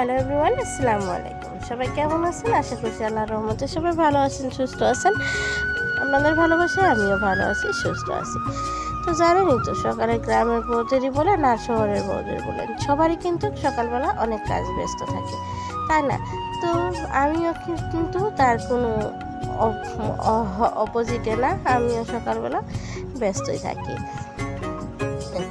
Hello everyone আসসালামু আলাইকুম সবাই কেমন আছেন? আশা করছি আল্লাহর রহমতে সবাই ভালো আছেন, সুস্থ আছেন। আপনাদের ভালোবাসায় আমিও ভালো আছি, সুস্থ আছি। তো জানেনই তো, সকালে গ্রামের বৌদেরই বলেন আর শহরের বৌদের বলেন, সবারই কিন্তু সকালবেলা অনেক কাজ ব্যস্ত থাকে, তাই না? তো আমিও কিন্তু তার কোনো অপোজিটে না, আমিও সকালবেলা ব্যস্তই থাকি।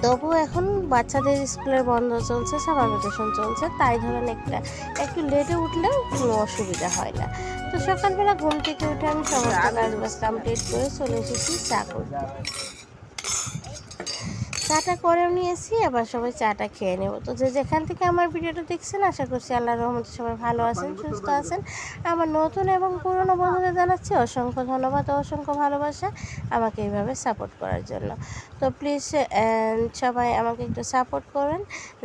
তবু এখন বাচ্চাদের স্কুলের বন্ধ চলছে সবার ভ্যাকেশন চলছে তাই ধরেন একটা একটু লেটে উঠলেও কোনো অসুবিধা হয় না। তো সকালবেলা ঘুম থেকে উঠে আমি সমস্ত কাজ বাজ কমপ্লিট করে চলে এসেছি চা করতে চাটা করেও নিয়েছি আবার সবাই চাটা খেয়ে নেব। তো যে যেখান থেকে আমার ভিডিওটা দেখছেন, আশা করছি আল্লাহর রহমতে সবাই ভালো আছেন, সুস্থ আছেন। আমার নতুন এবং পুরনো বন্ধুদের জানাচ্ছি অসংখ্য ধন্যবাদ অসংখ্য ভালোবাসা আমাকে এইভাবে সাপোর্ট করার জন্য। তো প্লিজ সবাই আমাকে একটু সাপোর্ট করবেন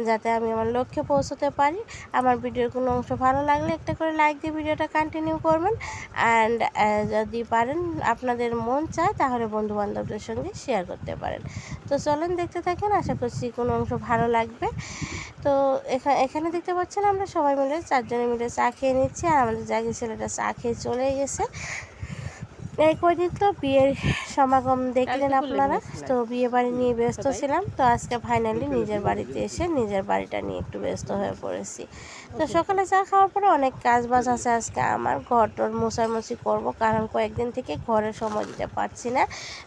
যাতে আমি আমার লক্ষ্যে পৌঁছতে পারি। আমার ভিডিওর কোনো অংশ ভালো লাগলে একটা করে লাইক দিয়ে ভিডিওটা কন্টিনিউ করবেন। অ্যান্ড যদি পারেন, আপনাদের মন চায়, তাহলে বন্ধু বান্ধবদের সঙ্গে শেয়ার করতে পারেন। তো চলেন, দেখতে থাকেন। আশা করছি কোনো অংশ ভালো লাগবে। তো এখানে এখানে দেখতে পাচ্ছেন আমরা সবাই মিলে চারজনে মিলে চা খেয়ে নিচ্ছি। আর আমাদের জাগি ছেলেটা চা খেয়ে চলে গেছে। এই কদিন তো বিয়ের সমাগম দেখলেন আপনারা। তো বিয়ে বাড়ি নিয়ে ব্যস্ত ছিলাম। তো আজকে ফাইনালি নিজের বাড়িতে এসে নিজের বাড়িটা নিয়ে একটু ব্যস্ত হয়ে পড়েছি। তো সকালে চা খাওয়ার পরে অনেক কাজ বাজ আছে আজকে। আমার ঘর টর মোছামুছি করব কারণ কয়েকদিন থেকে ঘরে সময় দিতে পারছি না।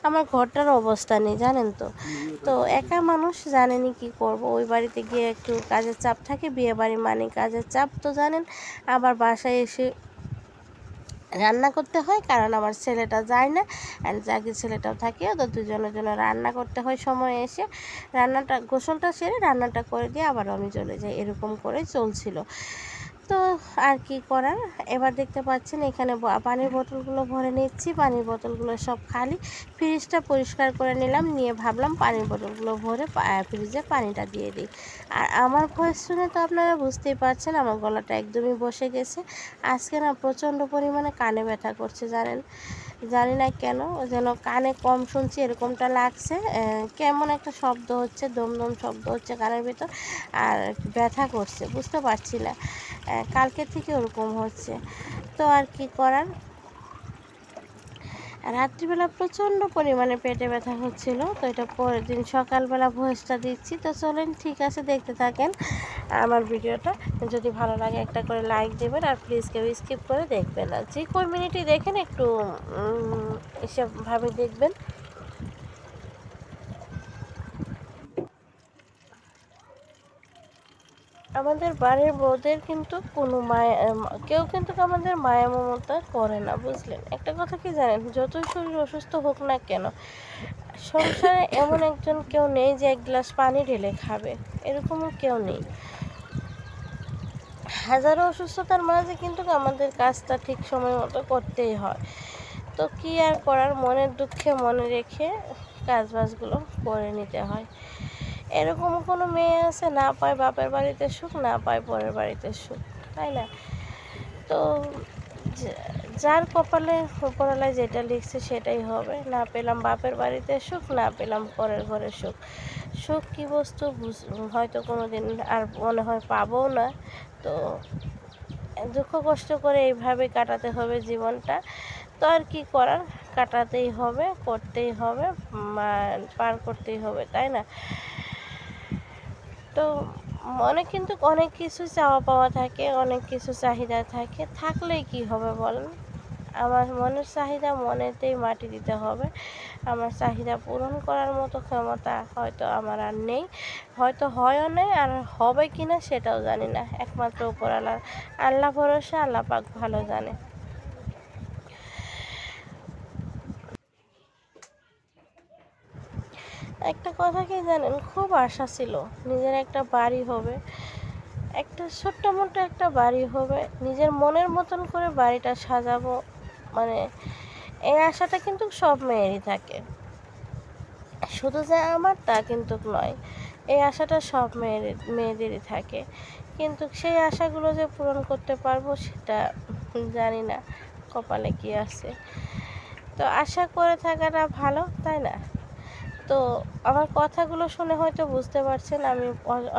আমার ঘরটার অবস্থা নেই জানেন তো। তো একা মানুষ জানেনি কি করব। ওই বাড়িতে গিয়ে একটু কাজের চাপ থাকে বিয়ে বাড়ি মানে কাজের চাপ তো জানেন। আবার বাসায় এসে রান্না করতে হয়, কারণ আমার ছেলেটা যায় না। অ্যান্ড জাগির ছেলেটাও থাকে তো দুজনের জন্য রান্না করতে হয় সময় এসে। রান্নাটা, গোসলটা সেরে রান্নাটা করে দিয়ে আবার আমি চলে যাই। এরকম করে চলছিল। তো আর কি করার? এবার দেখতে পাচ্ছেন এখানে পানির বোতলগুলো ভরে নিচ্ছি, পানির বোতলগুলো সব খালি। ফ্রিজটা পরিষ্কার করে নিলাম, নিয়ে ভাবলাম পানির বোতলগুলো ভরে ফ্রিজে পানিটা দিয়ে দিই। আর আমার ভয়েস শুনে তো আপনারা বুঝতেই পারছেন, আমার গলাটা একদমই বসে গেছে। আজকে না প্রচণ্ড পরিমাণে কানে ব্যথা করছে, জানেন? জানি না কেন যেন কানে কম শুনছি, এরকমটা লাগছে। কেমন একটা শব্দ হচ্ছে দম দম শব্দ হচ্ছে কানের ভিতর, আর ব্যথা করছে, বুঝতে পারছি না। কালকে থেকে ওরকম হচ্ছে। তো আর কি করার? রাত্রিবেলা প্রচণ্ড পরিমাণে পেটে ব্যথা হচ্ছিল, তো এটা পরের দিন সকালবেলা ভয়েসটা দিচ্ছি। তো চলেন, ঠিক আছে, দেখতে থাকেন। আমার ভিডিওটা যদি ভালো লাগে একটা করে লাইক দেবেন আর প্লিজ কেউ স্কিপ করে দেখবেন না। যে কই মিনিটই দেখেন একটু এসবভাবে দেখবেন। আমাদের বাড়ির বউদের কিন্তু কোনো মায়া কেউ কিন্তু আমাদের মায়া মমতা করে না, বুঝলেন? একটা কথা কি জানেন? যতই শরীর অসুস্থ হোক না কেন, সংসারে এমন একজন কেউ নেই যে এক গ্লাস পানি ঢেলে খাবে। এরকমও কেউ নেই। হাজারো অসুস্থতার মাঝে কিন্তু আমাদের কাজটা ঠিক সময় মতো করতেই হয়। তো কি আর করার? মনের দুঃখে মনে রেখে কাজ বাজগুলো করে নিতে হয়। এরকম কোনো মেয়ে আছে, না পায় বাপের বাড়িতে সুখ, না পায় পরের বাড়িতে সুখ, তাই না? তো যার কপালে উপরওয়ালায় যেটা লিখছে সেটাই হবে। না পেলাম বাপের বাড়িতে সুখ, না পেলাম পরের ঘরে সুখ। সুখ কী বস্তু হয়তো কোনো দিন আর মনে হয় পাবও না। তো দুঃখ কষ্ট করে এইভাবে কাটাতে হবে জীবনটা। তো আর কি করার? কাটাতেই হবে, করতেই হবে পার করতেই হবে, তাই না? তো মনে কিন্তু অনেক কিছু চাওয়া পাওয়া থাকে, অনেক কিছু চাহিদা থাকে। থাকলেই কি হবে বলেন? আমার মনের চাহিদা মনেতেই মাটি দিতে হবে। আমার চাহিদা পূরণ করার মতো ক্ষমতা হয়তো আমার আর নেই। হয়তো হয়ও নেই আর হবে কি না সেটাও জানি না। একমাত্র উপরওয়ালার আল্লাহ ভরসা, আল্লাহ পাক ভালো জানে। একটা কথা কি জানেন? খুব আশা ছিল নিজের একটা বাড়ি হবে। একটা ছোট্ট মোটো একটা বাড়ি হবে। নিজের মনের মতন করে বাড়িটা সাজাবো। মানে এই আশাটা কিন্তু সব মেয়েরই থাকে। শুধু যে আমার তা কিন্তু নয়, এই আশাটা সব মেয়ের, মেয়েদেরই থাকে। কিন্তু সেই আশাগুলো যে পূরণ করতে পারব সেটা জানি না কপালে কি আছে। তো আশা করে থাকাটা ভালো, তাই না? তো আমার কথাগুলো শুনে হয়তো বুঝতে পারছেন, আমি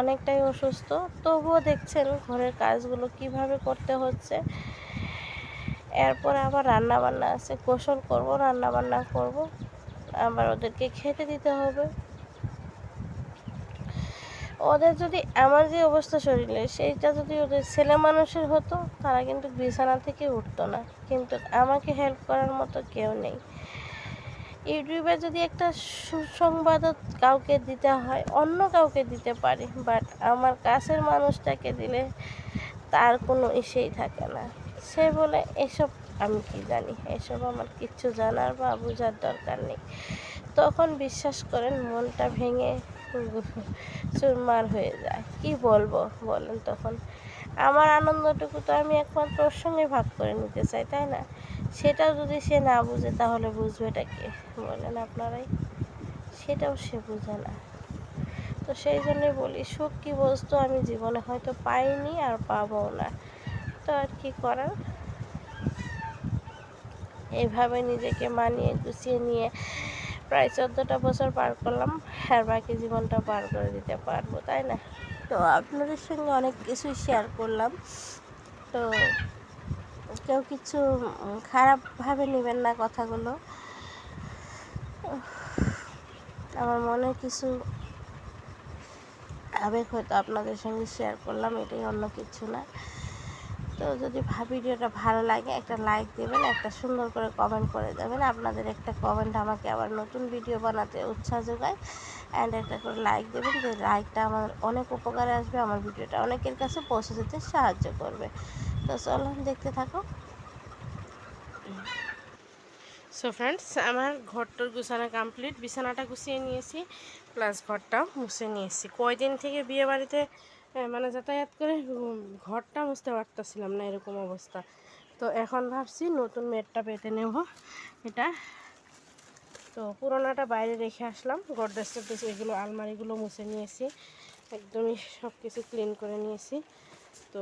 অনেকটাই অসুস্থ। তবুও দেখছেন ঘরের কাজগুলো কীভাবে করতে হচ্ছে। এরপর আবার রান্না বান্না আছে। গোসল করব রান্না বান্না করব। আবার ওদেরকে খেতে দিতে হবে। ওদের যদি, আমার যে অবস্থা শরীরে, সেইটা যদি ওদের ছেলে মানুষের হতো, তারা কিন্তু বিছানা থেকে উঠতো না। কিন্তু আমাকে হেল্প করার মতো কেউ নেই। ইউটিউবে যদি একটা সুসংবাদ কাউকে দিতে হয়, অন্য কাউকে দিতে পারি বাট আমার কাছের মানুষটাকে দিলে তার কোনো ইসেই থাকে না। সে বলে, এসব আমি কি জানি? এসব আমার কিচ্ছু জানার বা বোঝার দরকার নেই। তখন বিশ্বাস করেন মনটা ভেঙে চুরমার হয়ে যায়। কি বলব? বলেন তখন। আমার আনন্দটুকু তো আমি একমাত্র ওর সঙ্গে ভাগ করে নিতে চাই, তাই না? সেটাও যদি সে না বুঝে, তাহলে বুঝবেটা কে? বলেন আপনারাই। সেটাও সে বুঝে না। তো সেই জন্যই বলি, সুখ কি বস্তু আমি জীবনে হয়তো পাইনি আর পাবো না। তো আর কি করার? এইভাবে নিজেকে মানিয়ে গুছিয়ে নিয়ে প্রায় চোদ্দোটা বছর পার করলাম, আর বাকি জীবনটা পার করে দিতে পারব, তাই না? তো আপনাদের সঙ্গে অনেক কিছুই শেয়ার করলাম। তো কেউ কিছু খারাপভাবে নেবেন না কথাগুলো। আমার মনে কিছু আবেগ হয়তো আপনাদের সঙ্গে শেয়ার করলাম, এটাই অন্য কিছু না। তো যদি ভিডিওটা ভালো লাগে, একটা লাইক দেবেন, একটা সুন্দর করে কমেন্ট করে দেবেন। আপনাদের একটা কমেন্ট আমাকে আবার নতুন ভিডিও বানাতে উৎসাহ যোগায়। অ্যান্ড একটা করে লাইক দেবেন, যে লাইকটা আমার অনেক উপকারে আসবে, আমার ভিডিওটা অনেকের কাছে পৌঁছে যেতে সাহায্য করবে। তো চলো দেখতে থাকো সো ফ্রেন্ডস আমার ঘরটার গুছানো কমপ্লিট বিছানাটা গুছিয়ে নিয়েছি প্লাস ঘরটাও মুছে নিয়েছি। কয়দিন থেকে বিয়ে বাড়িতে মানে যাতায়াত করে ঘরটা মুছতে পারতেছিলাম না এরকম অবস্থা। তো এখন ভাবছি নতুন মেটটা পেতে নেব। এটা তো পুরোনোটা বাইরে রেখে আসলাম। গডরেজ টডরেজ এগুলো, আলমারিগুলো মুছে নিয়েছি। একদমই সব কিছু ক্লিন করে নিয়েছি। তো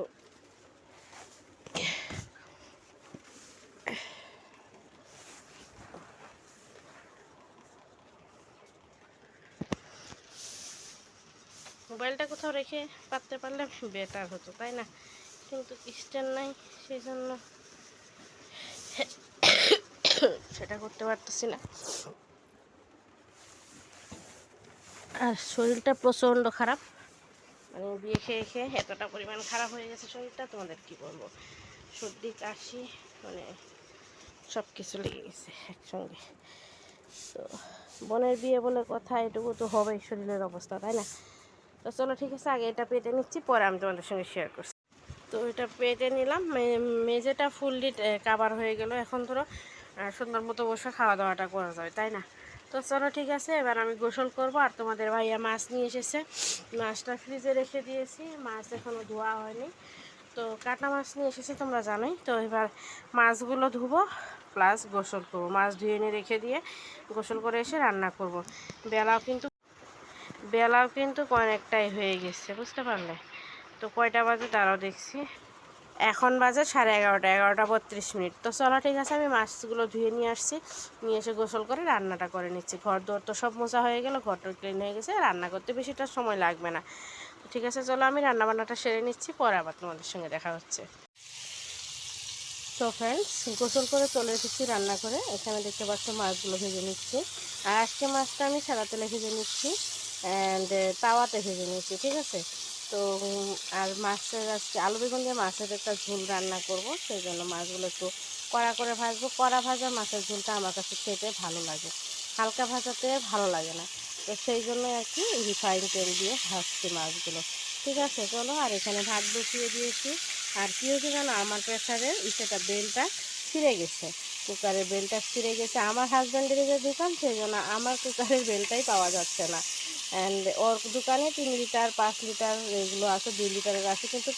কোথাও রেখে পাততে পারলে বেটার হতো, তাই না? কিন্তু স্ট্যান্ড নাই, সেই জন্য সেটা করতে পারতেছি না। আর শরীরটা প্রচণ্ড খারাপ। মানে বিয়ে খেয়ে খেয়ে এতটা পরিমাণ খারাপ হয়ে গেছে শরীরটা, তোমাদের কি বলব? সর্দি, কাশি মানে সব কিছু লেগে গেছে একসঙ্গে। তো বোনের বিয়ে বলে কথা, এটুকু তো হবেই শরীরের অবস্থা, তাই না? তো চলো ঠিক আছে, আগে এটা পেটে নিচ্ছি, পরে আমি তোমাদের সঙ্গে শেয়ার করছি। তো এটা পেটে নিলাম মেঝেটা ফুললি কাবার হয়ে গেল। এখন ধরো সুন্দর মতো বসে খাওয়া দাওয়াটা করা যায়, তাই না? তো চলো ঠিক আছে, এবার আমি গোসল করব, আর তোমাদের ভাইয়া মাছ নিয়ে এসেছে। মাছটা ফ্রিজে রেখে দিয়েছি, মাছ এখনও ধোয়া হয়নি। তো কাটা মাছ নিয়ে এসেছে, তোমরা জানোই। তো এবার মাছগুলো ধুবো প্লাস গোসল করব। মাছ ধুয়ে এনে রেখে দিয়ে গোসল করে এসে রান্না করব। বেলাও কিন্তু বেলাও কিন্তু অনেকটাই হয়ে গেছে, বুঝতে পারলে? তো কয়টা বাজে তারাও দেখছি। এখন বাজে সাড়ে এগারোটা এগারোটা বত্রিশ মিনিট। তো চলো ঠিক আছে, আমি মাছগুলো ধুয়ে নিয়ে আসছি। নিয়ে এসে গোসল করে রান্নাটা করে নিচ্ছি। ঘর দোর তো সব মোছা হয়ে গেল ঘরটা ক্লিন হয়ে গেছে, রান্না করতে বেশিটা সময় লাগবে না। ঠিক আছে, চলো আমি রান্না বান্নাটা সেরে নিচ্ছি, পরে আবার তোমাদের সঙ্গে দেখা হচ্ছে। তো ফ্রেন্ডস গোসল করে চলে এসেছি রান্না করে। এখানে দেখতে পাচ্ছ মাছগুলো ভেজে নিচ্ছি। আর আজকে মাছটা আমি সাদা তেলে ভেজে নিচ্ছি। অ্যান্ড তাওয়াতে ভেজে নিয়েছি, ঠিক আছে? তো, আর মাছের আজকে, আলু বেগুন দিয়ে মাছের একটা ঝোল রান্না করব, সেই জন্য মাছগুলো একটু কড়া করে ভাজবো। কড়া ভাজা মাছের ঝোলটা আমার কাছে খেতে ভালো লাগে। হালকা ভাজাতে ভালো লাগে না। তো সেই জন্য আর কি রিফাইন তেল দিয়ে ভাজছি মাছগুলো। ঠিক আছে, চলো, আর এখানে ভাত বসিয়ে দিয়েছি। আর কী হয়েছে জানো, আমার প্রেসারের ইসেটা বেলটা ছিঁড়ে গেছে। কুকারের বেলটা ছিঁড়ে গেছে। আমার হাজব্যান্ডের যে দোকান, সেই জন্য আমার কুকারের বেলটাই পাওয়া যাচ্ছে না। অ্যান্ড ওর দোকানে তিন লিটার, পাঁচ লিটার এগুলো আছে, দুই লিটারের আছে, কিন্তু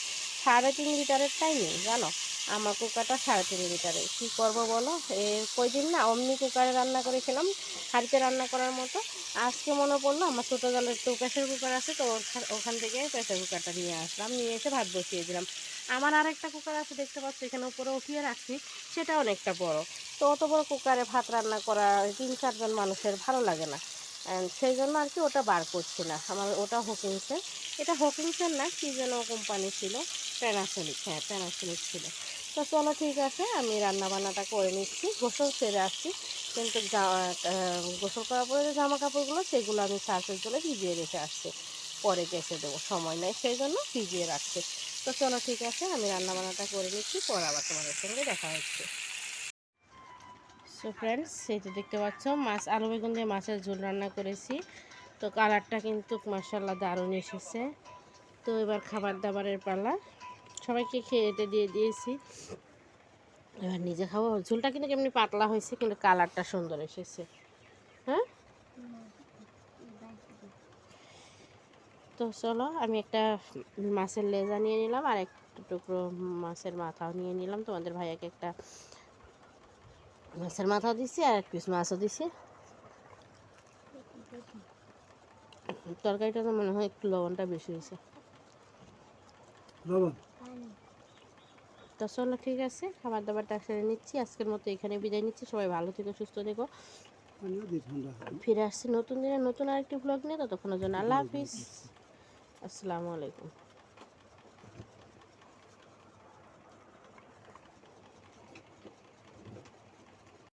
সাড়ে তিন লিটারেরটাই নেই, জানো? আমার কুকারটা সাড়ে তিন লিটারের। কী করব বলো? এ, কয়দিন না অমনি কুকারে রান্না করে খেলাম হাঁড়িতে রান্না করার মতো। আজকে মনে পড়ল আমার ছোটো জলের তো প্রেশার কুকার আছে, তো ওখান- থেকে প্রেশার কুকারটা নিয়ে আসলাম, নিয়ে এসে ভাত বসিয়ে দিলাম। আমার আর একটা কুকার আছে, দেখতে পাচ্ছি, এখানে উপরে উঠিয়ে রাখছি, সেটা অনেকটা বড়। তো অত বড় কুকারে ভাত রান্না করা তিন চারজন মানুষের ভালো লাগে না। সেই জন্য আর কি ওটা বার করছি না। আমার ওটা হকিংসের এটা হকিংসের না, কী যেন কোম্পানি ছিল প্যানাসোনিক হ্যাঁ প্যানাসোনিক ছিল। তো চলো ঠিক আছে, আমি রান্নাবান্নাটা করে নিচ্ছি। গোসল সেরে আসছি। কিন্তু গোসল করার পরে যে জামা কাপড়গুলো সেগুলো আমি সার্ফের জলে ভিজিয়ে রেখে আসছি। পরে কেসে দেবো, সময় নেই, সেই জন্য ভিজিয়ে রাখছি। তো চলো ঠিক আছে, আমি রান্নাবান্নাটা করে নিচ্ছি, পরে আবার তোমাদের সঙ্গে দেখা হচ্ছে। সো ফ্রেন্ডস এই যে দেখতে পাচ্ছ, মাছ, আলু বেগুন দিয়ে মাছের ঝোল রান্না করেছি। তো কালারটা কিন্তু মাসাল্লাহ দারুণ এসেছে। তো এবার খাবার দাবারের পালা। সবাইকে খেয়ে খেয়েতে দিয়ে দিয়েছি। এবার নিজে খাব। ঝোলটা কিন্তু কেমনি পাতলা হয়েছে, কিন্তু কালারটা সুন্দর এসেছে। হ্যাঁ? তো চলো, আমি একটা মাছের লেজা নিয়ে নিলাম, আর একটা টুকরো মাছের মাথাও নিয়ে নিলাম। তোমাদের ভাইয়াকে একটা মাছের মাথাও দিছি আর এক পিস মাছও দিছি তরকারিটা তো মনে হয় একটু লবণটা বেশি হয়েছে লবণ তো চলো ঠিক আছে। খাবার দাবারটা সেরে নিচ্ছি। আজকের মতো এখানে বিদায় নিচ্ছি। সবাই ভালো থেকো সুস্থ থেকো। ফিরে আসছি নতুন দিনে নতুন আরেকটি ব্লগ নিয়ে। ততক্ষণের জন্য আল্লাহ হাফিজ। আসসালামু আলাইকুম।